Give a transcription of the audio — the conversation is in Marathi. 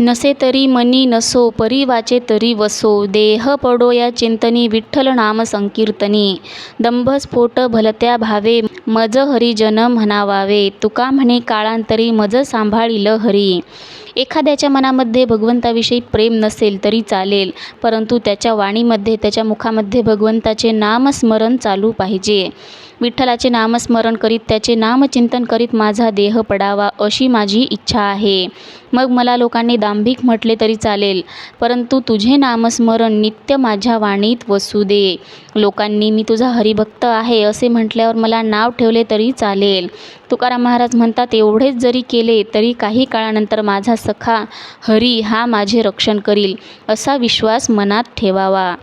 नसे तरी मनी नसो परी वाचे तरी वसो देह पडो या चिंतनी विठ्ठल नाम संकीर्तनी दंभस्फोट भलत्या भावे मज हरिजन म्हणावावे. तुका म्हणे काळांतरी मज सांभाळीलं हरी. एखाद्याच्या मनामध्ये भगवंताविषयी प्रेम नसेल तरी चालेल परंतु त्याच्या वाणीमध्ये त्याच्या मुखामध्ये भगवंताचे नामस्मरण चालू पाहिजे. विठ्ठलाचे नामस्मरण करीत त्याचे नामचिंतन करीत माझा देह पडावा अशी माझी इच्छा आहे. मग मला लोकांनी दांभिक म्हटले तरी चालेल परंतु तुझे नामस्मरण नित्य माझ्या वाणीत वसू दे. लोकांनी मी तुझा हरिभक्त आहे असे म्हटल्यावर मला नाव ठेवले तरी चालेल. तुकाराम महाराज म्हणतात एवढेच जरी केले तरी काही काळानंतर माझा सखा हरी हा माझे रक्षण करील असा विश्वास मनात ठेवावा.